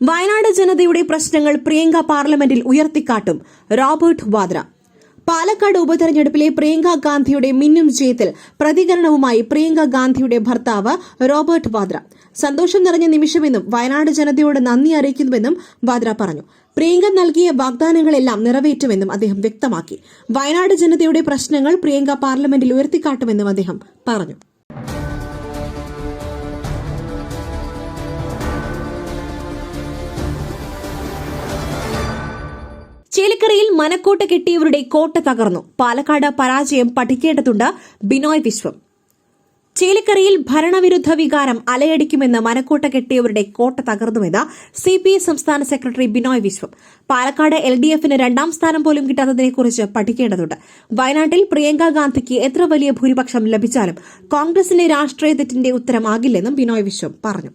Wayanad ജനതയുടെ പ്രശ്നങ്ങൾ പ്രിയങ്ക പാർലമെന്റിൽ ഉയർത്തിക്കാട്ടും റോബർട്ട് വാദ്ര. പാലക്കാട് ഉപതെരഞ്ഞെടുപ്പിലെ പ്രിയങ്ക ഗാന്ധിയുടെ മിന്നും ജയത്തിൽ പ്രതികരണവുമായി പ്രിയങ്ക ഗാന്ധിയുടെ ഭർത്താവ് റോബർട്ട് വാദ്ര. സന്തോഷം നിറഞ്ഞ നിമിഷമെന്നും വയനാട് ജനതയോട് നന്ദി അറിയിക്കുന്നുവെന്നും വാദ്ര പറഞ്ഞു. പ്രിയങ്ക നൽകിയ വാഗ്ദാനങ്ങളെല്ലാം നിറവേറ്റുമെന്നും അദ്ദേഹം വ്യക്തമാക്കി. വയനാട് ജനതയുടെ പ്രശ്നങ്ങൾ പ്രിയങ്ക പാർലമെന്റിൽ ഉയർത്തിക്കാട്ടുമെന്നും അദ്ദേഹം പറഞ്ഞു. ചേലക്കരയിൽ മനക്കോട്ട കെട്ടിയവരുടെ കോട്ട തകർന്നു. പാലക്കാട് പരാജയം പഠിക്കേണ്ടതുണ്ട് ബിനോയ് വിശ്വം. ചേലക്കരയിൽ ഭരണവിരുദ്ധ വികാരം അലയടിക്കുമെന്ന് മനക്കോട്ട കെട്ടിയവരുടെ കോട്ട തകർന്നുവെന്ന് സി പി ഐ സംസ്ഥാന secretary Binoy Viswam. Palakkad L D എഫിന് രണ്ടാം സ്ഥാനം പോലും കിട്ടാത്തതിനെക്കുറിച്ച് പഠിക്കേണ്ടതുണ്ട്. വയനാട്ടിൽ പ്രിയങ്ക ഗാന്ധിക്ക് എത്ര വലിയ ഭൂരിപക്ഷം ലഭിച്ചാലും കോൺഗ്രസിന്റെ രാഷ്ട്രീയ തെറ്റിന്റെ ഉത്തരമാകില്ലെന്നും ബിനോയ് വിശ്വം പറഞ്ഞു.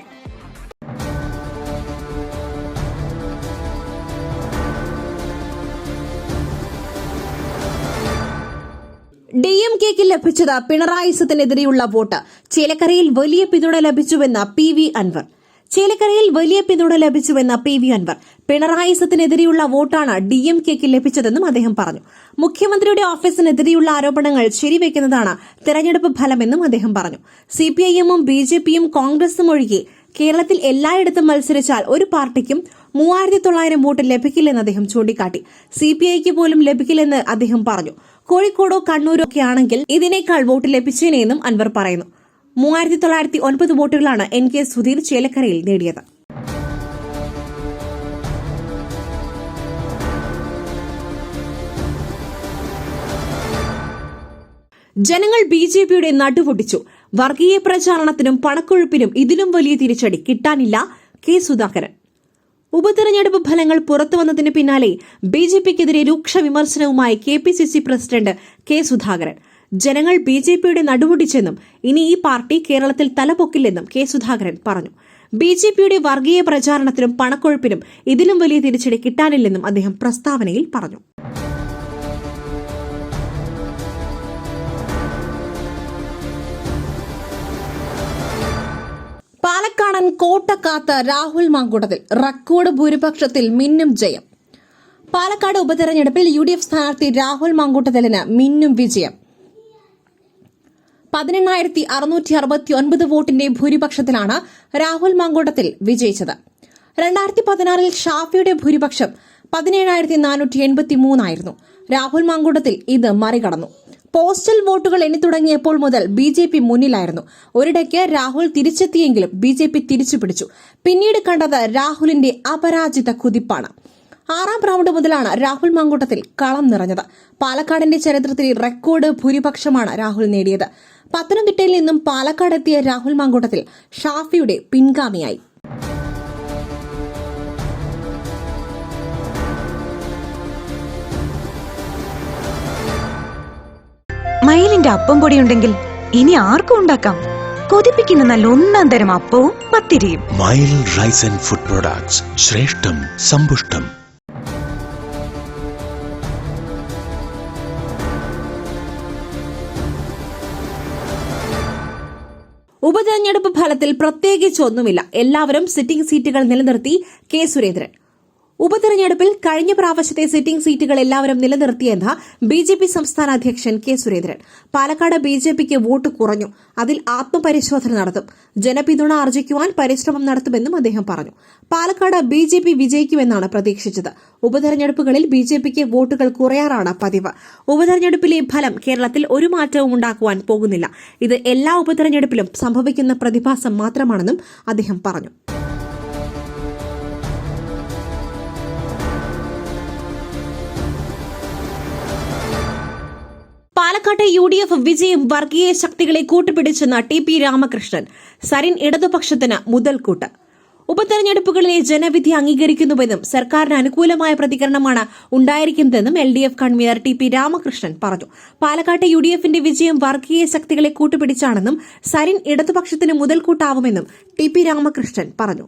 D M കെക്ക് ലഭിച്ചത് പിണറായി സത്തിനെതിരെയുള്ള വോട്ട്. ചേലക്കരയിൽ വലിയ പിന്തുണ ലഭിച്ചുവെന്ന് പി വി അൻവർ. ചേലക്കരയിൽ വലിയ പിന്തുണ ലഭിച്ചുവെന്ന പി വി അൻവർ. പിണറായിസത്തിനെതിരെയുള്ള വോട്ടാണ് ഡി എം കെക്ക് ലഭിച്ചതെന്നും അദ്ദേഹം പറഞ്ഞു. മുഖ്യമന്ത്രിയുടെ ഓഫീസിനെതിരെയുള്ള ആരോപണങ്ങൾ ശരിവെക്കുന്നതാണ് തെരഞ്ഞെടുപ്പ് ഫലമെന്നും അദ്ദേഹം പറഞ്ഞു. സിപിഐഎമ്മും ബി ജെ പിയും കോൺഗ്രസും ഒഴികെ കേരളത്തിൽ എല്ലായിടത്തും മത്സരിച്ചാൽ ഒരു പാർട്ടിക്കും മൂവായിരത്തി തൊള്ളായിരം വോട്ട് ലഭിക്കില്ലെന്ന് അദ്ദേഹം ചൂണ്ടിക്കാട്ടി. സി പി ഐക്ക് പോലും ലഭിക്കില്ലെന്ന് അദ്ദേഹം പറഞ്ഞു. കോഴിക്കോടോ കണ്ണൂരോ ഒക്കെ ആണെങ്കിൽ ഇതിനേക്കാൾ വോട്ട് ലഭിച്ചേനെന്നും അൻവർ പറയുന്നു. മൂവായിരത്തി തൊള്ളായിരത്തി ഒൻപത് വോട്ടുകളാണ് എൻ കെ സുധീർ ചേലക്കരയിൽ നേടിയത്. ജനങ്ങൾ ബി ജെ പിയുടെ നടുപൊട്ടിച്ചു വർഗീയ പ്രചാരണത്തിനും പണക്കൊഴുപ്പിനും ഇതിലും വലിയ തിരിച്ചടി കിട്ടാനില്ല കെ സുധാകരൻ. ഉപതെരഞ്ഞെടുപ്പ് ഫലങ്ങൾ പുറത്തുവന്നതിന് പിന്നാലെ ബി ജെ പിക്കെതിരെ രൂക്ഷ വിമർശനവുമായി K P C C president K Sudhakaran. ജനങ്ങൾ ബി ജെ പിയുടെ നടുപൊടിച്ചെന്നും ഇനി ഈ പാർട്ടി കേരളത്തിൽ തലപൊക്കില്ലെന്നും കെ സുധാകരൻ പറഞ്ഞു. ബി ജെ പിയുടെ വർഗീയ പ്രചാരണത്തിനും പണക്കൊഴുപ്പിനും ഇതിലും വലിയ തിരിച്ചടി കിട്ടാനില്ലെന്നും അദ്ദേഹം പ്രസ്താവനയിൽ പറഞ്ഞു. പാലക്കാടൻ കോട്ടക്കാത്ത രാഹുൽ മാങ്കൂട്ടത്തിൽ റെക്കോർഡ് ഭൂരിപക്ഷത്തിൽ മിന്നും ജയം. പാലക്കാട് ഉപതെരഞ്ഞെടുപ്പിൽ യു ഡി എഫ് സ്ഥാനാർത്ഥി രാഹുൽ മാങ്കൂട്ടത്തിലിന് മിന്നും വിജയം. പതിനെണ്ണായിരത്തി അറുന്നൂറ്റി അറുപത്തി ഒൻപത് വോട്ടിന്റെ ഭൂരിപക്ഷത്തിലാണ് രാഹുൽ മാങ്കൂട്ടത്തിൽ വിജയിച്ചത്. രണ്ടായിരത്തി പതിനാറിൽ ഷാഫിയുടെ ഭൂരിപക്ഷം പതിനേഴായിരത്തി നാനൂറ്റി എൺപത്തി മൂന്നായിരുന്നു രാഹുൽ മാങ്കൂട്ടത്തിൽ ഇത് മറികടന്നു. പോസ്റ്റൽ വോട്ടുകൾ എണ്ണി തുടങ്ങിയപ്പോൾ മുതൽ ബി ജെ പി മുന്നിലായിരുന്നു. ഒരിടയ്ക്ക് രാഹുൽ തിരിച്ചെത്തിയെങ്കിലും ബി ജെ പി തിരിച്ചുപിടിച്ചു. പിന്നീട് കണ്ടത് രാഹുലിന്റെ അപരാജിത കുതിപ്പാണ്. ആറാം റൗണ്ട് മുതലാണ് രാഹുൽ മങ്കൂട്ടത്തിൽ കളം നിറഞ്ഞത്. പാലക്കാടിന്റെ ചരിത്രത്തിൽ റെക്കോർഡ് ഭൂരിപക്ഷമാണ് രാഹുൽ നേടിയത്. പത്തനംതിട്ടയിൽ നിന്നും പാലക്കാടെത്തിയ രാഹുൽ മങ്കൂട്ടത്തിൽ ഷാഫിയുടെ പിൻഗാമിയായി. മയിലിന്റെ അപ്പം പൊടി ഉണ്ടെങ്കിൽ ഇനി ആർക്കും ഉണ്ടാക്കാം. കൊതിപ്പിക്കുന്ന നല്ല ഒന്നാം തരം അപ്പവും പത്തിരിയും. മയിൽ റൈസ് ആൻഡ് ഫുഡ് പ്രൊഡക്ട്സ്. ശ്രേഷ്ഠം സമ്പുഷ്ടം. ഉപതെരഞ്ഞെടുപ്പ് ഫലത്തിൽ പ്രത്യേകിച്ചൊന്നുമില്ല എല്ലാവരും സിറ്റിംഗ് സീറ്റുകൾ നിലനിർത്തി കെ സുരേന്ദ്രൻ. ഉപതെരഞ്ഞെടുപ്പിൽ കഴിഞ്ഞ പ്രാവശ്യത്തെ സിറ്റിംഗ് സീറ്റുകൾ എല്ലാവരും നിലനിർത്തിയെന്ന് ബി ജെ പി സംസ്ഥാന അധ്യക്ഷൻ K Surendran. Palakkad B J പിക്ക് വോട്ട് കുറഞ്ഞു. അതിൽ ആത്മപരിശോധന നടത്തും. ജനപിന്തുണ ആർജിക്കുവാൻ പരിശ്രമം നടത്തുമെന്നും അദ്ദേഹം പറഞ്ഞു. പാലക്കാട് ബി ജെ പി വിജയിക്കുമെന്നാണ് പ്രതീക്ഷിച്ചത്. ഉപതെരഞ്ഞെടുപ്പുകളിൽ ബി ജെ പിക്ക് വോട്ടുകൾ കുറയാറാണ് പതിവ്. ഉപതെരഞ്ഞെടുപ്പിലെ ഫലം കേരളത്തിൽ ഒരു മാറ്റവും ഉണ്ടാക്കുവാൻ പോകുന്നില്ല. ഇത് എല്ലാ ഉപതെരഞ്ഞെടുപ്പിലും സംഭവിക്കുന്ന പ്രതിഭാസം മാത്രമാണെന്നും അദ്ദേഹം പറഞ്ഞു. പാലക്കാട്ടെ യു ഡി എഫ് വിജയം വർഗീയ ശക്തികളെ കൂട്ടുപിടിച്ചെന്ന ടി പി രാമകൃഷ്ണൻ സരിൻ ഇടതുപക്ഷത്തിന് മുതൽക്കൂട്ട്. ഉപതെരഞ്ഞെടുപ്പുകളിലെ ജനവിധി അംഗീകരിക്കുന്നുവെന്നും സർക്കാരിന് അനുകൂലമായ പ്രതികരണമാണ് ഉണ്ടായിരിക്കുന്നതെന്നും L D F convener T P Ramakrishnan പറഞ്ഞു. പാലക്കാട്ടെ യു ഡി എഫിന്റെ വിജയം വർഗീയ ശക്തികളെ കൂട്ടുപിടിച്ചാണെന്നും സരിൻ ഇടതുപക്ഷത്തിന് മുതൽക്കൂട്ടാവുമെന്നും ടി പി രാമകൃഷ്ണൻ പറഞ്ഞു.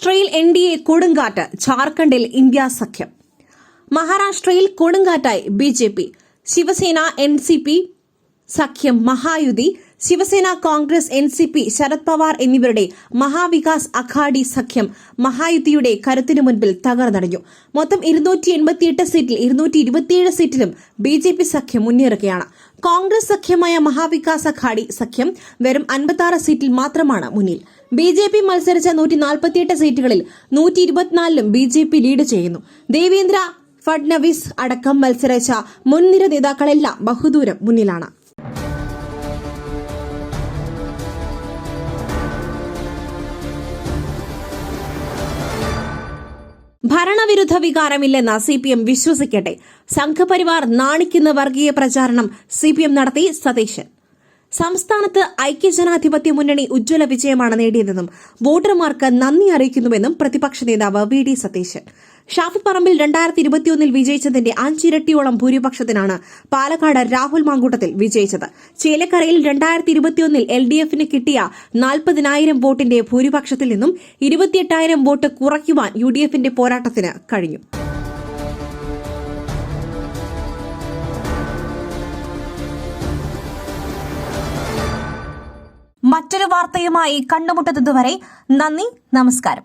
മഹാരാഷ്ട്രയിൽ എൻ ഡി എ കൊടുങ്കാറ്റ് ഝാർഖണ്ഡിൽ ഇന്ത്യ സഖ്യം. മഹാരാഷ്ട്രയിൽ കൊടുങ്കാറ്റായി B J P. Shiv Sena N C P സഖ്യം Mahayuti Shiv Sena Congress N C P Sharad Pawar എന്നിവരുടെ മഹാവികാസ് അഖാഡി സഖ്യം മഹായുതിയുടെ കരുത്തിനു മുൻപിൽ തകർന്നടഞ്ഞു. മൊത്തം ഇരുന്നൂറ്റി എൺപത്തിയെട്ട് സീറ്റിൽ ഇരുന്നൂറ്റി ഇരുപത്തിയേഴ് സീറ്റിലും ബി ജെ പി സഖ്യം മുന്നേറുകയാണ്. കോൺഗ്രസ് സഖ്യമായ മഹാവികാസ് അഖാഡി സഖ്യം വെറും അൻപത്തി സീറ്റിൽ മാത്രമാണ് മുന്നിൽ. ബി ജെ പി മത്സരിച്ച നൂറ്റി നാൽപ്പത്തിയെട്ട് സീറ്റുകളിൽ നൂറ്റി ഇരുപത്തിനാലിലും ബി ജെ പി ലീഡ് ചെയ്യുന്നു. ദേവേന്ദ്ര ഫഡ്നവിസ് അടക്കം മത്സരിച്ച മുൻനിര നേതാക്കളെല്ലാം ബഹുദൂരം മുന്നിലാണ്. ഭരണവിരുദ്ധ വികാരമില്ലെന്ന് സി പി എം വിശ്വസിക്കട്ടെ. സംഘപരിവാർ നാണിക്കുന്ന വർഗീയ പ്രചാരണം സി പി എം നടത്തി സതീശൻ. സംസ്ഥാനത്ത് ഐക്യജനാധിപത്യ മുന്നണി ഉജ്ജ്വല വിജയമാണ് നേടിയതെന്നും വോട്ടർമാർക്ക് നന്ദി അറിയിക്കുന്നുവെന്നും പ്രതിപക്ഷ നേതാവ് വി ഡി സതീശൻ. ഷാഫി പറമ്പിൽ രണ്ടായിരത്തി ഇരുപത്തിയൊന്നിൽ വിജയിച്ചതിന്റെ അഞ്ചിരട്ടിയോളം ഭൂരിപക്ഷത്തിനാണ് പാലക്കാട് രാഹുൽ മാങ്കൂട്ടത്തിൽ വിജയിച്ചത്. ചേലക്കരയിൽ രണ്ടായിരത്തി ഇരുപത്തിയൊന്നിൽ എൽ ഡി എഫിന് കിട്ടിയ നാൽപ്പതിനായിരം വോട്ടിന്റെ ഭൂരിപക്ഷത്തിൽ നിന്നും ഇരുപത്തിയെട്ടായിരം വോട്ട് കുറയ്ക്കുവാൻ യു ഡി എഫിന്റെ പോരാട്ടത്തിന് കഴിഞ്ഞു. മറ്റൊരു വാർത്തയുമായി കണ്ടുമുട്ടുന്നതുവരെ നന്ദി നമസ്കാരം.